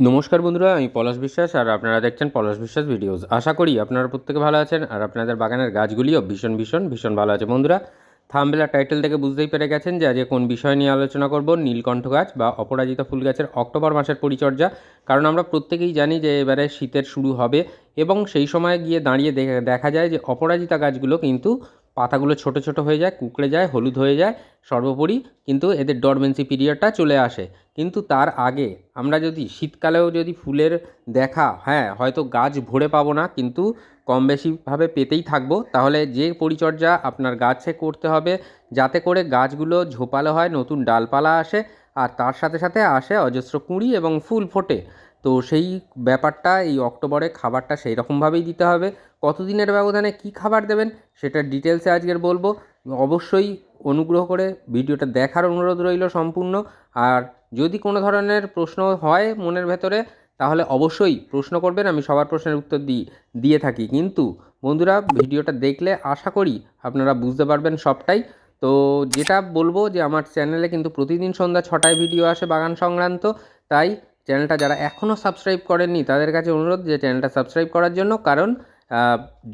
নমস্কার বন্ধুরা, আমি পলাশ বিশ্বাস আর আপনারা দেখছেন পলাশ বিশ্বাস ভিডিওস। আশা করি আপনারা প্রত্যেকে ভালো আছেন আর আপনাদের বাগানের গাছগুলিও ভীষণ ভীষণ ভীষণ ভালো আছে। বন্ধুরা থামবেলা টাইটেল থেকে বুঝতেই পেরে গেছেন যে আজকে কোন বিষয় নিয়ে আলোচনা করব, নীলকণ্ঠ গাছ বা অপরাজিতা ফুল গাছের অক্টোবর মাসের পরিচর্যা। কারণ আমরা প্রত্যেকেই জানি যে এবারে শীতের শুরু হবে এবং সেই সময় গিয়ে দাঁড়িয়ে দেখে- যায় যে অপরাজিতা গাছগুলো কিন্তু পাতাগুলো ছোট ছোট হয়ে যায়, কুঁকড়ে যায়, হলুদ হয়ে যায় সর্বোপরি, কিন্তু এদের ডরমেন্সি পিরিয়ডটা চলে আসে। কিন্তু তার আগে আমরা যদি শীতকালেও যদি ফুলের দেখা হ্যাঁ হয়তো গাছ ভরে পাবো না, কিন্তু কম বেশিভাবে পেতেই থাকব, তাহলে যে পরিচর্যা আপনার গাছে করতে হবে, যাতে করে গাছগুলো ঝোপালো হয়, নতুন ডালপালা আসে, আর তার সাথে সাথে আসে অজস্র কুঁড়ি এবং ফুল ফোটে। তো সেই ব্যাপারটা এই অক্টোবরে খাবারটা সেই রকমভাবেই দিতে হবে। কতদিনের ব্যবধানে কি খাবার দেবেন সেটা ডিটেলসে আজকের বলব। অবশ্যই অনুগ্রহ করে ভিডিওটা দেখার অনুরোধ রইল সম্পূর্ণ। আর যদি কোনো ধরনের প্রশ্ন হয় মনের ভেতরে, তাহলে অবশ্যই প্রশ্ন করবেন, আমি সবার প্রশ্নের উত্তর দিই দিয়ে থাকি। কিন্তু বন্ধুরা, ভিডিওটা দেখলে আশা করি আপনারা বুঝতে পারবেন সবটাই। তো যেটা বলব যে, আমার চ্যানেলে কিন্তু প্রতিদিন সন্ধ্যা ছটায় ভিডিও আসে বাগান সংক্রান্ত। তাই চ্যানেলটা যারা এখনও সাবস্ক্রাইব করেননি, তাদের কাছে অনুরোধ যে চ্যানেলটা সাবস্ক্রাইব করার জন্য। কারণ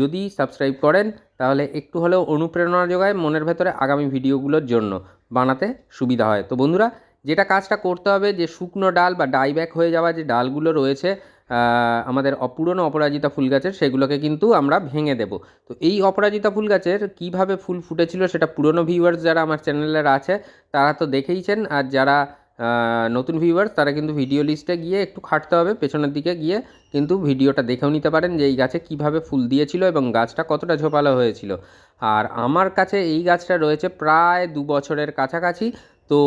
যদি সাবস্ক্রাইব করেন, তাহলে একটু হলেও অনুপ্রেরণা যোগায় মনের ভেতরে আগামী ভিডিওগুলোর জন্য, বানাতে সুবিধা হয়। তো বন্ধুরা, যেটা কাজটা করতে হবে, যে শুকনো ডাল বা ডাইব্যাক হয়ে যাওয়া যে ডালগুলো রয়েছে আমাদের অপুরনো অপরাজিতা ফুল গাছের সেগুলোকে কিন্তু আমরা ভেঙে দেব। তো এই অপরাজিতা ফুল গাছের কীভাবে ফুল ফুটেছিল, সেটা পুরনো ভিউয়ার্স যারা আমার চ্যানেলের আছে, তারা তো দেখেইছেন। আর যারা নতুন ভিউয়ার্স তারা কিন্তু ভিডিও লিস্টে গিয়ে একটু খাটতে হবে, পেছনের দিকে গিয়ে কিন্তু ভিডিওটা দেখেও নিতে পারেন যে এই গাছে কীভাবে ফুল দিয়েছিল এবং গাছটা কতটা ঝোপালো হয়েছিল। আর আমার কাছে এই গাছটা রয়েছে প্রায় দু বছরের কাছাকাছি, তো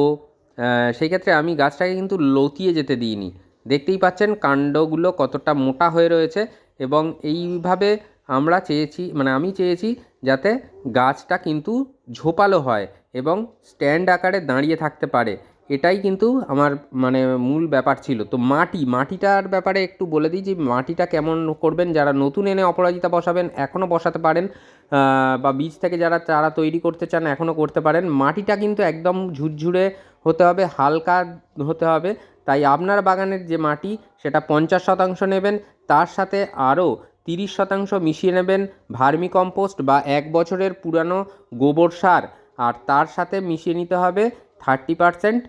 সেই ক্ষেত্রে আমি গাছটাকে কিন্তু লতিয়ে যেতে দিইনি। দেখতেই পাচ্ছেন কাণ্ডগুলো কতটা মোটা হয়ে রয়েছে এবং এইভাবে আমরা চেয়েছি মানে আমি চেয়েছি যাতে গাছটা কিন্তু ঝোপালো হয় এবং স্ট্যান্ড আকারে দাঁড়িয়ে থাকতে পারে। এটাই কিন্তু আমার মানে মূল ব্যাপার ছিল। তো মাটি, মাটিটার ব্যাপারে একটু বলে দিই যে মাটিটা কেমন করবেন, যারা নতুন এনে অপরাজিতা বসাবেন এখনও বসাতে পারেন বা বীজ থেকে যারা চারা তৈরি করতে চান এখনও করতে পারেন। মাটিটা কিন্তু একদম ঝুরঝুরে হতে হবে, হালকা হতে হবে। তাই আপনার বাগানের যে মাটি, সেটা পঞ্চাশ শতাংশ নেবেন, তার সাথে আরও তিরিশ শতাংশ মিশিয়ে নেবেন ভার্মি কম্পোস্ট বা এক বছরের পুরানো গোবর সার। আর তার সাথে মিশিয়ে নিতে হবে থার্টি পারসেন্ট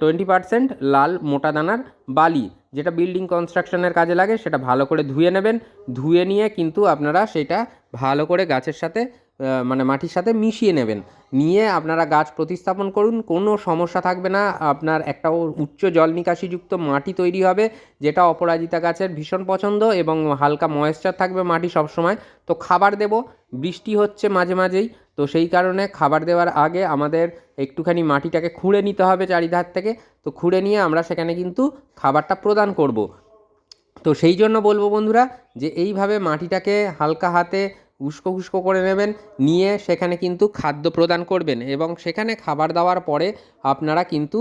টোয়েন্টি পারসেন্ট লাল মোটা দানার বালি, যেটা বিল্ডিং কনস্ট্রাকশনের কাজে লাগে, সেটা ভালো করে ধুয়ে নেবেন। ধুয়ে নিয়ে কিন্তু আপনারা সেটা ভালো করে গাছের সাথে মানে মাটির সাথে মিশিয়ে নেবেন। নিয়ে আপনারা গাছ প্রতিস্থাপন করুন, কোনো সমস্যা থাকবে না। আপনার একটা উচ্চ জল নিকাশিযুক্ত মাটি তৈরি হবে, যেটা অপরাজিতা গাছের ভীষণ পছন্দ এবং হালকা ময়েশ্চার থাকবে মাটি সবসময়। তো খাবার দেব, বৃষ্টি হচ্ছে মাঝে মাঝেই তো সেই কারণে খাবার দেওয়ার আগে আমাদের একটুখানি মাটিটাকে খুঁড়ে নিতে হবে চারিধার থেকে। তো খুঁড়ে নিয়ে আমরা সেখানে কিন্তু খাবারটা প্রদান করব। তো সেই জন্য বলব বন্ধুরা যে এইভাবে মাটিটাকে হালকা হাতে উস্কো উস্কো করে নেবেন, নিয়ে সেখানে কিন্তু খাদ্য প্রদান করবেন এবং সেখানে খাবার দেওয়ার পরে আপনারা কিন্তু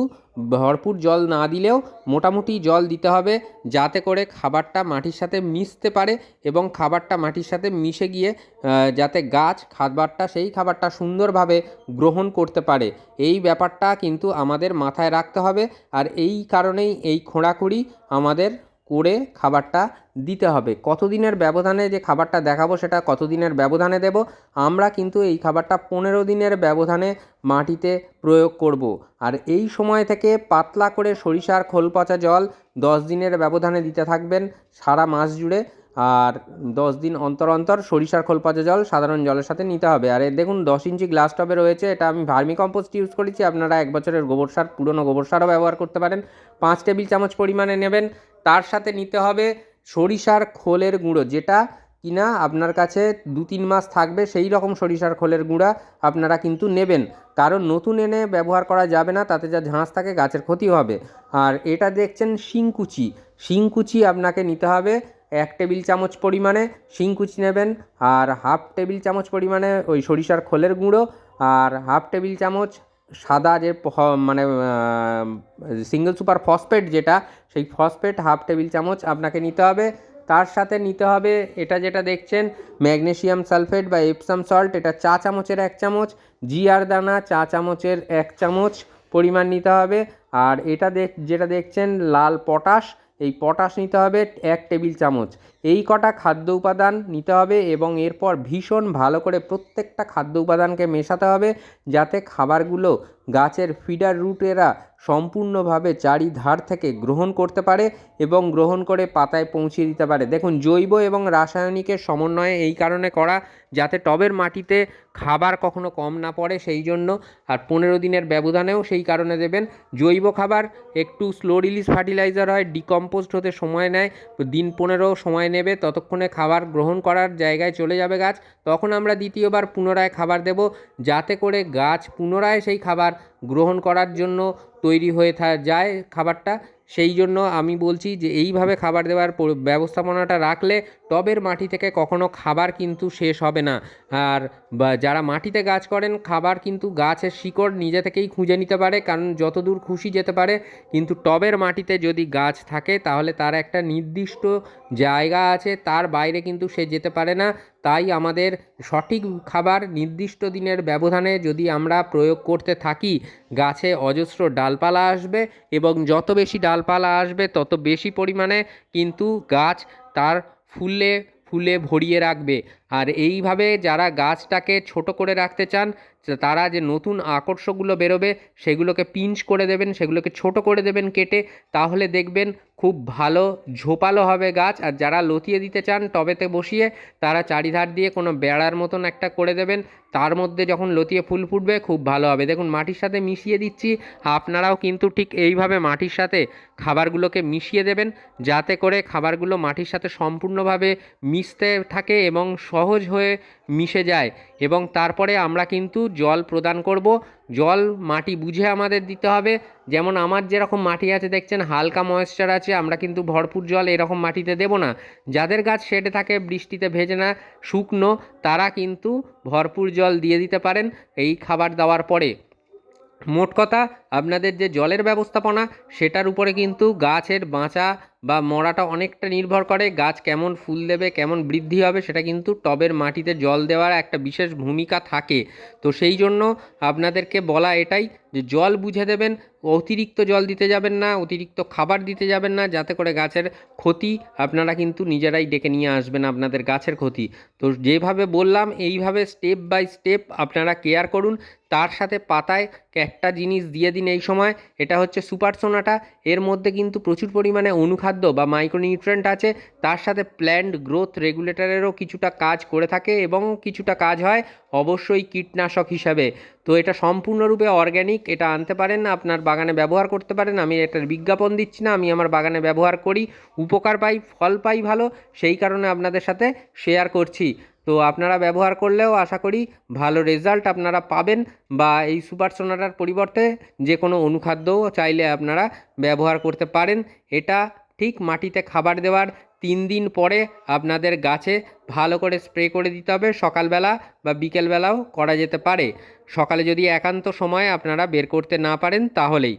ভরপুর জল না দিলেও মোটামুটি জল দিতে হবে যাতে করে খাবারটা মাটির সাথে মিশতে পারে এবং খাবারটা মাটির সাথে মিশে গিয়ে যাতে গাছ খাবারটা, সেই খাবারটা সুন্দরভাবে গ্রহণ করতে পারে। এই ব্যাপারটা কিন্তু আমাদের মাথায় রাখতে হবে। আর এই কারণেই এই খোঁড়াখুঁড়ি আমাদের করে খাবারটা দিতে হবে। কতদিনের ব্যবধানে যে খাবারটা দেখাবো সেটা কতদিনের ব্যবধানে দেব, আমরা কিন্তু এই খাবারটা পনেরো দিনের ব্যবধানে মাটিতে প্রয়োগ করব। আর এই সময় থেকে পাতলা করে সরিষার খোল পচা জল দশ দিনের ব্যবধানে দিতে থাকবেন সারা মাস জুড়ে। আর দশ দিন অন্তর অন্তর সরিষার খোল জল, সাধারণ জলের সাথে নিতে হবে। আর দেখুন, দশ ইঞ্চি গ্লাস টবে রয়েছে, এটা আমি ভার্মি কম্পোস্ট ইউজ করেছি। আপনারা এক বছরের গোবর সার, পুরনো গোবর সারও ব্যবহার করতে পারেন। পাঁচ টেবিল চামচ পরিমাণে নেবেন। তার সাথে নিতে হবে সরিষার খোলের গুঁড়ো, যেটা কিনা আপনার কাছে দু তিন মাস থাকবে, সেই রকম সরিষার খোলের গুঁড়া আপনারা কিন্তু নেবেন। কারণ নতুন এনে ব্যবহার করা যাবে না, তাতে যা ঝাঁস থাকে গাছের ক্ষতি হবে। আর এটা দেখছেন শিংকুচি। শিংকুচি আপনাকে নিতে হবে এক টেবিল চামচ পরিমাণে শিংকুচি নেবেন আর হাফ টেবিল চামচ পরিমাণে ওই সরিষার খোলের গুঁড়ো আর হাফ টেবিল চামচ সাদা যে মানে সিঙ্গেল সুপার ফসফেট যেটা, সেই ফসফেট হাফ টেবিল চামচ আপনাকে নিতে হবে। তার সাথে নিতে হবে, এটা যেটা দেখছেন, ম্যাগনেসিয়াম সালফেট বা এপসাম সল্ট এটা চা চামচের এক চামচ, জিআর দানা চা চামচের এক চামচ পরিমাণ নিতে হবে। আর এটা দেখ, যেটা দেখছেন, লাল পটাশ এই পটাশ নিতে হবে এক টেবিল চামচ। এই কটা খাদ্য উপাদান নিতে হবে এবং এরপর ভীষণ ভালো করে প্রত্যেকটা খাদ্য উপাদানকে মেশাতে হবে যাতে খাবারগুলো গাছের ফিডার রুটেরা সম্পূর্ণভাবে চারিধার থেকে গ্রহণ করতে পারে এবং গ্রহণ করে পাতায় পৌঁছে দিতে পারে। দেখুন, জৈব এবং রাসায়নিকের সমন্বয়ে এই কারণে করা যাতে টবের মাটিতে খাবার কখনো কম না পড়ে সেই জন্য আর পনেরো দিনের ব্যবধানেও সেই কারণে দেবেন। জৈব খাবার একটু স্লো রিলিজ ফার্টিলাইজার হয়, ডিকম্পোস্ট হতে সময় নেয়, দিন পনেরো সময় নেবে, ততক্ষণে খাবার গ্রহণ করার জায়গায় চলে যাবে গাছ। তখন আমরা দ্বিতীয়বার পুনরায় খাবার দেব, যাতে করে গাছ পুনরায় সেই খাবার গ্রহণ করার জন্য তৈরি হয়ে যায় খাবারটা। সেই জন্য আমি বলছি যে এইভাবে খাবার দেওয়ার ব্যবস্থাপনাটা রাখলে টবের মাটি থেকে কখনো খাবার কিন্তু শেষ হবে না। আর যারা মাটিতে গাছ করেন, খাবার কিন্তু গাছের শিকড় নিজে থেকেই খুঁজে নিতে পারে, কারণ যতদূর খুশি যেতে পারে, কিন্তু টবের মাটিতে যদি গাছ থাকে, তাহলে তার একটা নির্দিষ্ট জায়গা আছে, তার বাইরে কিন্তু সে যেতে পারে না। তাই আমাদের সঠিক খাবার নির্দিষ্ট দিনের ব্যবধানে যদি আমরা প্রয়োগ করতে থাকি, গাছে অজস্র ডালপালা আসবে এবং যত বেশি ডালপালা আসবে, তত বেশি পরিমাণে কিন্তু গাছ তার ফুলে ফুলে ভরিয়ে রাখবে। আর এইভাবে যারা গাছটাকে ছোট করে রাখতে চান তারা যে নতুন আকর্ষগুলো বেরোবে, সেগুলোকে পিঞ্চ করে দেবেন, সেগুলোকে ছোট করে দেবেন কেটে, তাহলে দেখবেন খুব ভালো ঝোপালো হবে গাছ। আর যারা লতিয়ে দিতে চান টবেতে বসিয়ে, তারা চারিধার দিয়ে কোনো বেড়ার মতন একটা করে দেবেন। তার মধ্যে যখন লতিয়ে ফুল ফুটবে, খুব ভালো হবে। দেখুন, মাটির সাথে মিশিয়ে দিচ্ছি। আপনারাও কিন্তু ঠিক এইভাবে মাটির সাথে খাবারগুলোকে মিশিয়ে দেবেন, যাতে করে খাবারগুলো মাটির সাথে সম্পূর্ণভাবে মিশতে থাকে এবং সহজ হয়ে মিশে যায় এবং তারপরে আমরা কিন্তু জল প্রদান করব। জল, মাটি বুঝে আমাদের দিতে হবে। যেমন আমার যেরকম মাটি আছে, দেখছেন হালকা ময়েশ্চার আছে, আমরা কিন্তু ভরপুর জল এরকম মাটিতে দেব না। যাদের গাছ শেডে থাকে, বৃষ্টিতে ভেজে না, শুকনো, তারা কিন্তু ভরপুর জল দিয়ে দিতে পারেন এই খাবার দেওয়ার পরে। মোট কথা, আপনাদের যে জলের ব্যবস্থাপনা, সেটার উপরে কিন্তু গাছের বাঁচা বা মরাটা অনেকটা নির্ভর করে, গাছ কেমন ফুল দেবে, কেমন বৃদ্ধি হবে, সেটা কিন্তু টবের মাটিতে জল দেওয়ার একটা বিশেষ ভূমিকা থাকে। তো সেই জন্য আপনাদেরকে বলা এটাই যে জল বুঝে দেবেন, অতিরিক্ত জল দিতে যাবেন না, অতিরিক্ত খাবার দিতে যাবেন না, যাতে করে গাছের ক্ষতি আপনারা কিন্তু নিজেরাই ডেকে নিয়ে আসবেন আপনাদের গাছের ক্ষতি। তো যেভাবে বললাম, এইভাবে স্টেপ বাই স্টেপ আপনারা কেয়ার করুন তার সাথে পাতায় একটা জিনিস দিয়ে দিন এই সময়, এটা হচ্ছে সুপার সোনাটা। এর মধ্যে কিন্তু প্রচুর পরিমাণে অনুখাদ্য বা মাইক্রোনিউট্রেন্ট আছে। তার সাথে প্ল্যান্ট গ্রোথ রেগুলেটরেরও কিছুটা কাজ করে থাকে এবং কিছুটা কাজ হয় অবশ্যই কীটনাশক হিসাবে। তো এটা সম্পূর্ণরূপে অর্গ্যানিক এটা আনতে পারেন, আপনার বাগানে ব্যবহার করতে পারেন। আমি এটার বিজ্ঞাপন দিচ্ছি না, আমি আমার বাগানে ব্যবহার করি। উপকার পাই, ফল পাই ভালো, সেই কারণে আপনাদের সাথে শেয়ার করছি। তো আপনারা ব্যবহার করলেও আশা করি ভালো রেজাল্ট আপনারা পাবেন বা এই সুপার সোনাটার পরিবর্তে যে কোনো অনুখাদ্যও চাইলে আপনারা ব্যবহার করতে পারেন। এটা ঠিক মাটিতে খাবার দেওয়ার তিন দিন পরে আপনাদের গাছে ভালো করে স্প্রে করে দিতে হবে। সকালবেলা বা বিকেলবেলাও করা যেতে পারে। সকালে যদি একান্ত সময় আপনারা বের করতে না পারেন তাহলেই।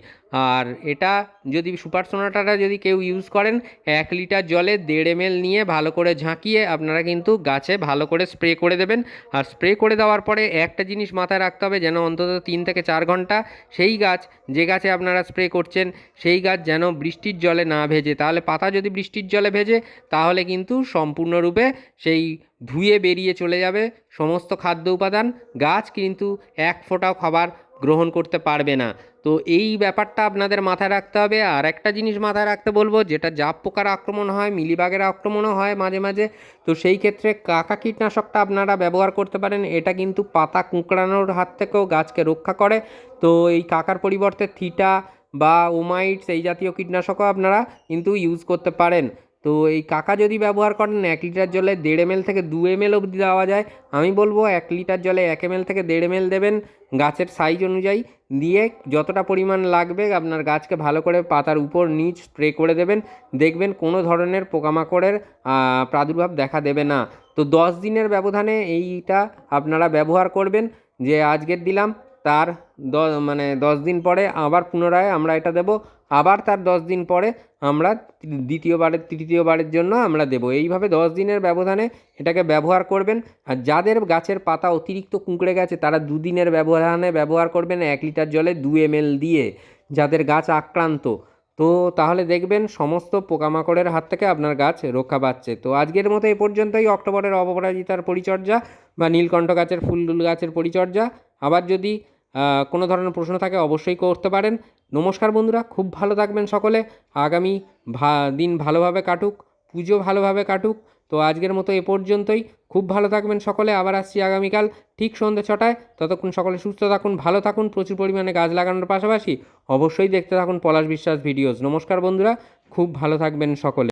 আর এটা যদি সুপার সোনাটাটা যদি কেউ ইউজ করেন, এক লিটার জলে দেড় এমএল নিয়ে ভালো করে ঝাঁকিয়ে আপনারা কিন্তু গাছে ভালো করে স্প্রে করে দেবেন। আর স্প্রে করে দেওয়ার পরে একটা জিনিস মাথায় রাখতে হবে, যেন অন্তত তিন থেকে চার ঘণ্টা সেই গাছ, যে গাছে আপনারা স্প্রে করছেন, সেই গাছ যেন বৃষ্টির জলে না ভেজে। তাহলে পাতা যদি বৃষ্টির জলে ভেজে, তাহলে কিন্তু সম্পূর্ণরূপে সেই ধুয়ে বেরিয়ে চলে যাবে সমস্ত খাদ্য উপাদান। গাছ কিন্তু এক ফোঁটাও খাবার গ্রহণ করতে পারবে না। তো এই ব্যাপারটা আপনাদের মাথায় রাখতে হবে। আর একটা জিনিস মাথায় রাখতে বলব, যেটা জাপ পোকার আক্রমণ হয়, মিলিবাগের আক্রমণও হয় মাঝে মাঝে, তো সেই ক্ষেত্রে কাকা কীটনাশকটা আপনারা ব্যবহার করতে পারেন। এটা কিন্তু পাতা কুঁকড়ানোর হাত থেকেও গাছকে রক্ষা করে। তো এই কাকার পরিবর্তে থিটা বা ওমাইটস এই জাতীয় কীটনাশকও আপনারা কিন্তু ইউজ করতে পারেন। তো এই কাকা যদি ব্যবহার করেন এক লিটার জলে দেড় এমএল থেকে দু এমএল অবধি দেওয়া যায়। আমি বলব এক লিটার জলে এক এমএল থেকে দেড় এমএল দেবেন গাছের সাইজ অনুযায়ী। দিয়ে যতটা পরিমাণ লাগবে আপনার গাছকে ভালো করে পাতার উপর নিচ স্প্রে করে দেবেন। দেখবেন কোনো ধরনের পোকামাকড়ের প্রাদুর্ভাব দেখা দেবে না। তো দশ দিনের ব্যবধানে এইটা আপনারা ব্যবহার করবেন। যে আজকের দিলাম, তার দ মানে দশ দিন পরে আবার পুনরায় আমরা এটা দেব। আবার তার দশ দিন পরে আমরা দ্বিতীয়বারের, তৃতীয়বারের জন্য আমরা দেব। এইভাবে দশ দিনের ব্যবধানে এটাকে ব্যবহার করবেন। আর যাদের গাছের পাতা অতিরিক্ত কুঁকড়ে গেছে, তারা দুদিনের ব্যবধানে ব্যবহার করবেন এক লিটার জলে দু এমএল দিয়ে। যাদের গাছ আক্রান্ত, তো তাহলে দেখবেন সমস্ত পোকামাকড়ের হাত থেকে আপনার গাছ রক্ষা পাচ্ছে। তো আজকের মতো এ পর্যন্তই। অক্টোবরের অপরাজিতার পরিচর্যা বা নীলকণ্ঠ গাছের ফুল গাছের পরিচর্যা। আবার যদি কোনো ধরনের প্রশ্ন থাকে অবশ্যই করতে পারেন। নমস্কার বন্ধুরা, খুব ভালো থাকবেন সকলে। আগামী ভা- দিন ভালোভাবে কাটুক, পুজো ভালোভাবে কাটুক। তো আজকের মতো এ পর্যন্তই। খুব ভালো থাকবেন সকলে, আবার আসছি আগামীকাল ঠিক সন্ধ্যে ছটায়। ততক্ষণ সকলে সুস্থ থাকুন, ভালো থাকুন, প্রচুর পরিমাণে গাছ লাগানোর পাশাপাশি অবশ্যই দেখতে থাকুন পলাশ বিশ্বাস ভিডিওস। নমস্কার বন্ধুরা, খুব ভালো থাকবেন সকলে।